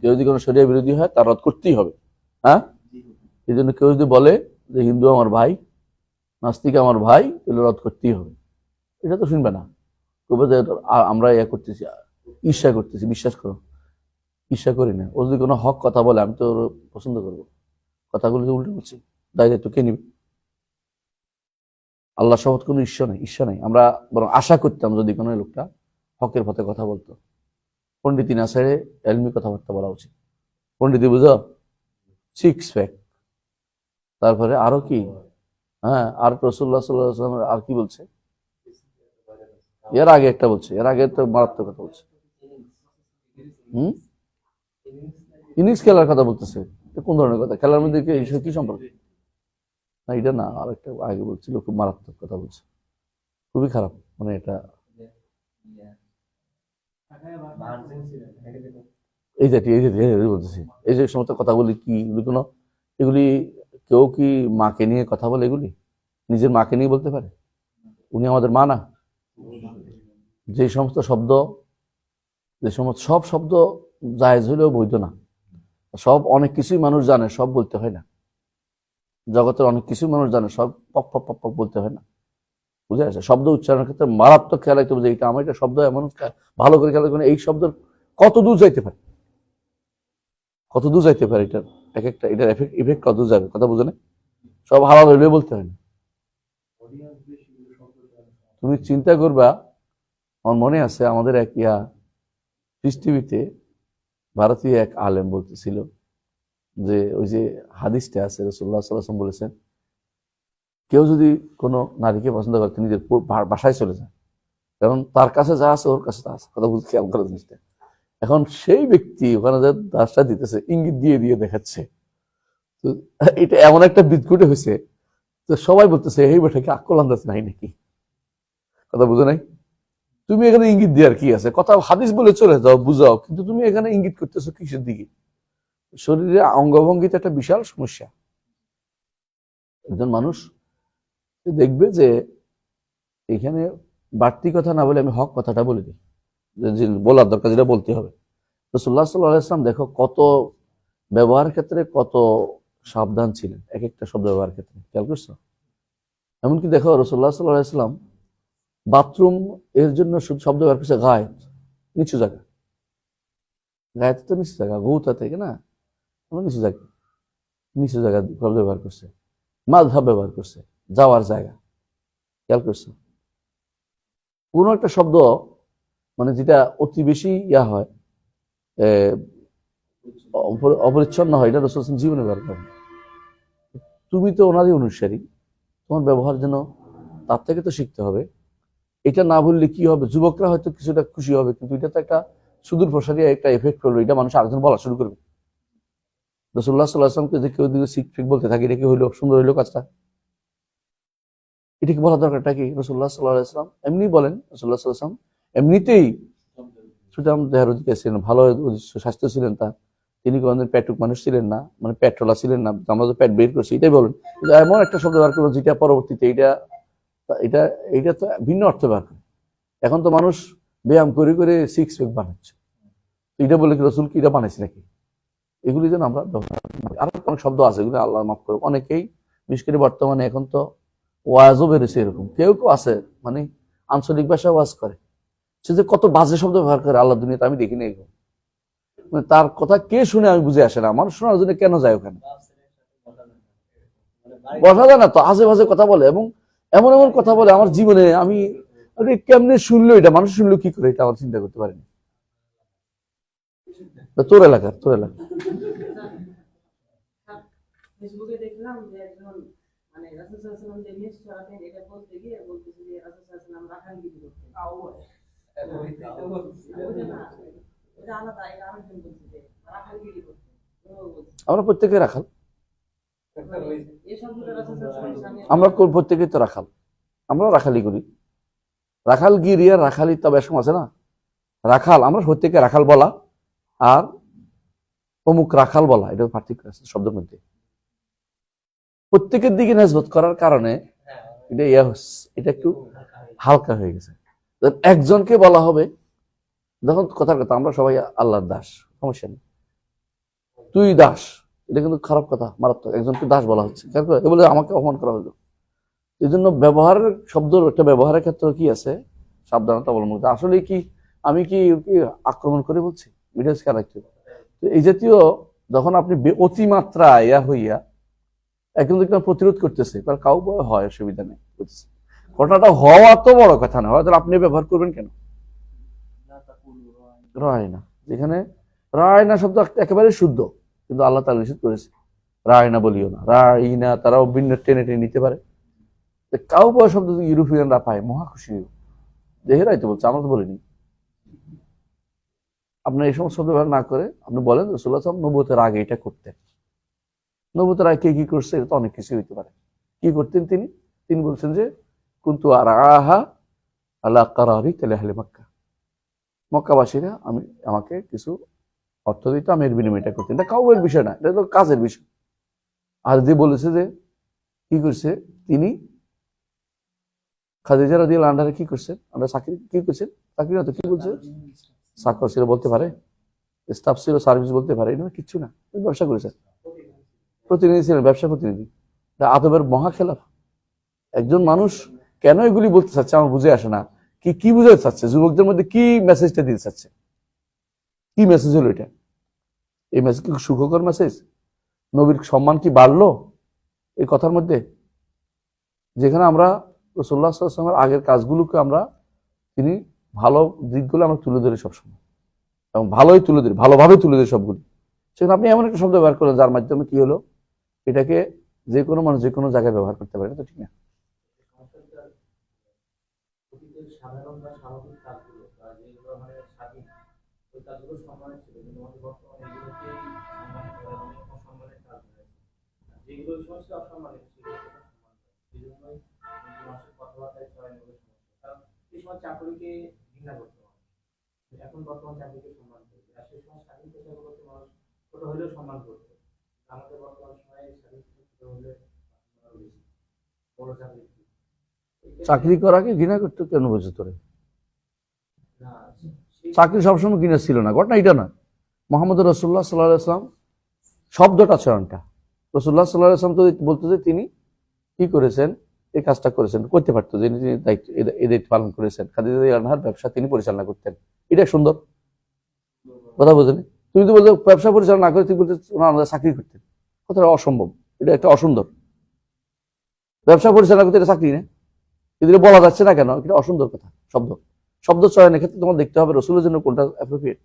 কেউ যদি কোনো শরীর বিরোধী হয় তার রদ করতেই হবে। হ্যাঁ? এই জন্য কেউ যদি বলে যে হিন্দু আমার ভাই নাস্তিক আমার ভাই তাহলে রদ করতেই হবে। এটা তো শুনবে না। তবে যে আমরা ইয়া করতেছি ঈর্ষা করতেছি বিশ্বাস করো। ঈর্ষা করি না। ও যদি কোনো হক কথা বলে আমি তো ওর পছন্দ করব। কথাগুলো যে উল্টে করছি দায় দায়িত্ব কে নিবে? আল্লাহ শপথ কোনো ঈর্ষা নেই ঈর্ষা নেই। আমরা বরং আশা করতাম যদি কোনো লোকটা হকের পথে কথা বলতো। পণ্ডিতি না ছেড়ে এলমি কথাবার্তা বলা উচিত। পণ্ডিতি বুঝো সিক্স প্যাক তারপরে আরও কি? হ্যাঁ আর রসুল্লাহ সাল্লাহ আর কি বলছে? এর আগে একটা বলছে, এর আগে তো মারাত্মক কথা বলছে। হুম? ইনিংস খেলার কথা বলতেছে। কোন ধরনের কথা? খেলার মধ্যে কি সম্পর্ক? না, এটা না, আর একটা আগে বলছিল, খুব মারাত্মক কথা বলছে। খুবই খারাপ মানে এটা এই এই বলতেছি। এই যে সমস্ত কথাগুলি কি কোনো এগুলি কেউ কি মাকে নিয়ে কথা বলে এগুলি? নিজের মাকে নিয়ে বলতে পারে? উনি আমাদের মা না? যে সমস্ত শব্দ, যে সমস্ত, সব শব্দ জায়েজ হলেও বৈধ না। সব অনেক কিছুই মানুষ জানে, সব বলতে হয় না। জগতের অনেক কিছুই মানুষ জানে, সব পক পক পক বলতে হয় না। বুঝে আসে শব্দ উচ্চারণের ক্ষেত্রে মারাত্মক খেয়াল রাখতে হবে এটা আমার একটা শব্দ, এমন ভালো করে খেয়াল এই শব্দ কত দূর যাইতে পারে? কত দূর যাইতে পারে এটার? এক একটা, এটার এফেক্ট ইফেক্ট কত দূর যাবে? কথা বুঝে না সব হালাল হইলে বলতে হয় না। তুমি চিন্তা করবা, আমার মনে আছে আমাদের এক ইয়া পৃথিবীতে ভারতীয় এক আলেম বলতেছিল যে, ওই যে হাদিসটা আছে রসুল্লাহ সাল্লাম বলেছেন কেউ যদি কোনো নারীকে পছন্দ করে, তিনি নিজের বাসায় চলে যায়। কারণ তার কাছে যা আছে, ওর কাছে তা আছে। কথা বুঝতে খেয়াল করা জিনিসটা। এখন সেই ব্যক্তি ওখানে যে দাসটা দিতেছে, ইঙ্গিত দিয়ে দিয়ে দেখাচ্ছে। তো এটা এমন একটা বিদকুটে হয়েছে তো সবাই বলতেছে, এই বেটাকে আকল আন্দাজ নাই নাকি? কথা বুঝো নাই? তুমি এখানে ইঙ্গিত দেওয়ার কি আছে? কথা হাদিস বলে চলে যাও, বুঝাও। কিন্তু তুমি এখানে ইঙ্গিত করতেছো কিসের দিকে? শরীরে অঙ্গভঙ্গিতে একটা বিশাল সমস্যা। একজন মানুষ দেখবে যে এখানে বাড়তি কথা না বলে আমি হক কথাটা বলে দিই। যে- বলার দরকার যেটা বলতে হবে। রসুল্লাহ সাল্লাহ ইসলাম দেখো কত ব্যবহার ক্ষেত্রে কত সাবধান ছিলেন। এক একটা শব্দ ব্যবহার ক্ষেত্রে। খেয়াল করছ? এমনকি দেখো রসুল্লাহ সাল্লাহ ইসলাম বাথরুম এর জন্য শব্দ ব্যবহার করছে গায়ে নিচু জায়গা। গায়েতে তো নিচু জায়গা। গৌতা থেকে না? নিচু জায়গা। নিচু জায়গা শব্দ ব্যবহার করছে। মাঝহাব ব্যবহার করছে। যাওয়ার জায়গা। খেয়াল করছে? কোনো একটা শব্দ মানে যেটা অতি বেশি ইয়া হয় অপরিচ্ছন্ন হয়, এটা রসুল জীবনে ব্যবহার তুমি তো ওনারই অনুসারী, তোমার ব্যবহার যেন তার থেকে তো শিখতে হবে। এটা না বললে কি হবে? যুবকরা হয়তো কিছুটা খুশি হবে, কিন্তু এটা তো একটা সুদূর প্রসারী একটা এফেক্ট করল, এটা মানুষ আরেকজন বলা শুরু করবে। রসুল্লাহ সাল্লাহ আসলামকে যে কেউ দিকে শিখ বলতে থাকে, এটা কি হইল? সুন্দর হইল কাজটা? এটা বলা দরকারটা কি রসুল্লাহ সাল্লাহ আসলাম এমনি বলেন রসুল্লাহ সাল্লাহ আসলাম এমনিতেই সুতরাং দেহের অধিকার ছিলেন, ভালো স্বাস্থ্য ছিলেন তার। তিনি কোনদিন পেটুক মানুষ ছিলেন না মানে পেট্রোলা ছিলেন না, আমরা তো পেট বের করছি, এটাই বলেন। এমন একটা শব্দ ব্যবহার করব যেটা পরবর্তীতে এটা এটা এটা তো ভিন্ন অর্থ ব্যবহার করে। এখন তো মানুষ ব্যায়াম করে করে সিক্স প্যাক বানাচ্ছে। এটা বলে কি রসুল কি এটা বানাইছে নাকি? এগুলি যেন আমরা আরও অনেক শব্দ আছে, এগুলো আল্লাহ মাফ করে অনেকেই, বিশেষ করে বর্তমানে এখন তো ওয়াজও বেড়েছে এরকম। কেউ কেউ আছে মানে আঞ্চলিক ভাষা ওয়াজ করে। সে যে কত বাজে শব্দ ব্যবহার করে আল্লাহ দুনিয়াতে, আমি দেখিনি এরকম। মানে তার কথা কে শুনে আমি বুঝে আসে না। মানুষ শোনার জন্য কেন যায় ওখানে? বসা যায় না তো, আজে বাজে কথা বলে এবং এমন এমন কথা বলে আমার জীবনে আমি কেমনে শুনলো এটা? মানুষ শুনলো কি করে এটা? আমার চিন্তা করতে পারিনি। তোর এলাকার, তোর এলাকা দেখলাম যে একজন মানে রাসূল যে মেষ চড়াতেন এটা বলতে গিয়ে বলতেছে যে রাসূল করতেন। ওটা না, ওটা আলাদা এটা আরেকজন বলছে যে রাখালগিরি করতেন। তো বলছে, আমরা প্রত্যেকে রাখাল। আমরা কো- প্রত্যেকেই তো রাখাল। আমরা রাখালি করি। রাখাল গিরি আর রাখালি তবে এরকম আছে না? রাখাল আমরা প্রত্যেকে রাখাল বলা আর অমুক রাখাল বলা এটা পার্থক্য আছে শব্দের মধ্যে। প্রত্যেকের দিকে নেজবত করার কারণে এটা ইয়া এটা একটু হালকা হয়ে গেছে। একজনকে বলা হবে যখন কথার কথা, আমরা সবাই আল্লাহর দাস, সমস্যা নেই। তুই দাস, এটা কিন্তু খারাপ কথা, মারাত্মক, একজনকে দাস বলা হচ্ছে। বলে আমাকে অপমান করা হলো। এই জন্য ব্যবহারের শব্দ একটা ব্যবহারের ক্ষেত্রে কি আছে? সাবধানতা অবলম্বন আসলে কি, আমি কি আক্রমণ করে বলছি? মিডিয়াস ক্যারেক্টার তো এই জাতীয়, যখন আপনি অতিমাত্রা ইয়া হইয়া একজন দেখলাম প্রতিরোধ করতেছে। কারণ কাউ হয়, অসুবিধা নেই বুঝছি ঘটনাটা হওয়া তো বড় কথা না। হয়তো আপনি ব্যবহার করবেন কেন? রায় না যেখানে রায় না শব্দ একেবারে শুদ্ধ, কিন্তু আল্লাহ তালা নিষেধ করেছে। রায় না বলিও না। রায় না তারাও ভিন্ন টেনে টেনে নিতে পারে। কাউ বয় শব্দ ইউরোপিয়ানরা পায়, মহা খুশি। দেহেরাই তো বলছে, আমরা তো বলিনি। আপনি এই সমস্ত ব্যবহার না করে, আপনি বলেন রসুল্লাহ নবতের আগে এটা করতেন। নবতের কে কি করছে, এটা অনেক কিছু হইতে পারে। কি করতেন তিনি? তিনি বলছেন যে, কুন্তু আর আহা আল্লাহ কারারি তেলে হালে মক্কা। মক্কাবাসীরা আমি, আমাকে কিছু অর্থ দিত, আমি এর বিনিময়টা করতেন। এটা কাউয়ের বিষয় না, এটা তো কাজের বিষয়। আর যে বলেছে যে, কি করছে? তিনি খাদিজা রাদিয়াল আন্ডারে কি করছেন আমরা চাকরি কি করছেন? চাকরি তো কি বলছে? চাকর ছিল বলতে পারে। স্টাফ ছিল, সার্ভিস বলতে পারে, এটা কিচ্ছু না। ব্যবসা করেছেন। প্রতিনিধি ছিলেন, ব্যবসা প্রতিনিধি। এটা আদবের মহা খেলাফ একজন মানুষ কেন এগুলি বলতে চাচ্ছে আমার বুঝে আসে না। কি কি বুঝাতে চাচ্ছে? যুবকদের মধ্যে কি মেসেজটা দিতে চাচ্ছে? কি মেসেজ হলো এটা? এই মেসেজ কি সুখকর মেসেজ নবীর সম্মান কি বাড়লো এই কথার মধ্যে? যেখানে আমরা সাল্লামের আগের কাজগুলোকে আমরা, তিনি ভালো দিকগুলো আমরা তুলে ধরি সবসময়। এবং ভালোই তুলে ধরি, ভালোভাবে তুলে ধরি সবগুলি। সেখানে আপনি এমন একটা শব্দ ব্যবহার করলেন, যার মাধ্যমে কি হলো? এটাকে যে কোনো মানুষ যে কোনো জায়গায় ব্যবহার করতে পারে তো ঠিক না। চাকরিকে করতে এখন বর্তমান চাকরিকে সম্মান করছে। আর সেই সময় স্বাধীন পেশাগুলোকে মানুষ ছোট হলেও সম্মান করছে আমাদের বর্তমান সময়ে চাকরি করাকে ঘৃণা করতে কেন বোঝে তোরে? চাকরি সবসময় ঘৃণা ছিল না ঘটনা এটা না মোহাম্মদ রসুল্লাহ সাল্লাহ আসলাম শব্দটা চয়নটা রসুল্লাহ সাল্লাহ আসলাম তো বলতে যে তিনি কি করেছেন এই কাজটা করেছেন করতে পারতো যে তিনি দায়িত্ব এই দায়িত্ব পালন করেছেন। খাদিজা আনহার ব্যবসা তিনি পরিচালনা করতেন। এটা সুন্দর। কথা বোঝেনি? তুমি তো বলছো ব্যবসা পরিচালনা না করে তুমি ওনার আমাদের চাকরি করতেন কথাটা অসম্ভব। এটা একটা অসুন্দর। ব্যবসা পরিচালনা করতে এটা চাকরি না। কিন্তু এটা বলা যাচ্ছে না কেন, এটা অসুন্দর কথা, শব্দ। শব্দ চয়নের ক্ষেত্রে তোমার দেখতে হবে রসুলের জন্য কোনটা অ্যাপ্রোপ্রিয়েট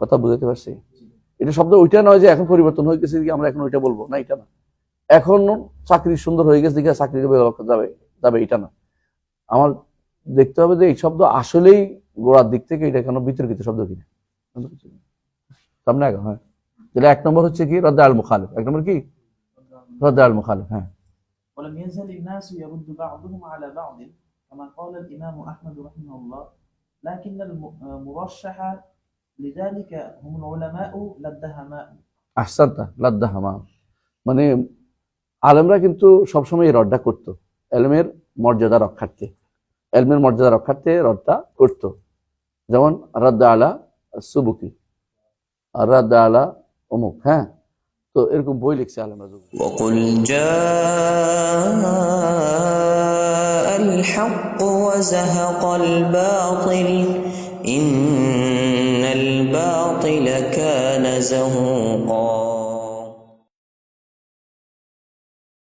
কথা বুঝাতে পারছি? এটা শব্দ ওইটা নয় যে এখন পরিবর্তন হয়ে গেছে, আমরা এখন ওইটা বলব। না, এটা না। এখন চাকরি সুন্দর হয়ে গেছে দিকে চাকরি যাবে যাবে, এটা না। আমার দেখতে হবে যে এই শব্দ আসলেই গোড়ার দিক থেকে এটা কেন বিতর্কিত শব্দ কিনা। সামনে আগে হ্যাঁ তাহলে এক নম্বর হচ্ছে কি রদ্দা আল মুখালিফ এক নম্বর কি রদ্দা আল মুখালিফ হ্যাঁ ولم يزل الناس يرد بعضهم على بعض كما قال الإمام أحمد رحمه الله لكن المرشح لذلك هم العلماء لا الدهماء আহসানটা লাদ্দা হামা মানে আলেমরা কিন্তু সবসময় এই রডটা করতো এলমের মর্যাদা রক্ষার্থে এলমের মর্যাদা রক্ষার্থে রডটা করতো যেমন রাদ্দা আলা সুবুকি আর রাদ্দা আলা অমুক হ্যাঁ তো এরকম বই লিখছে আলেমরা যুগ وقل جاء الحق وزهق الباطل إن الباطل كان زهوقا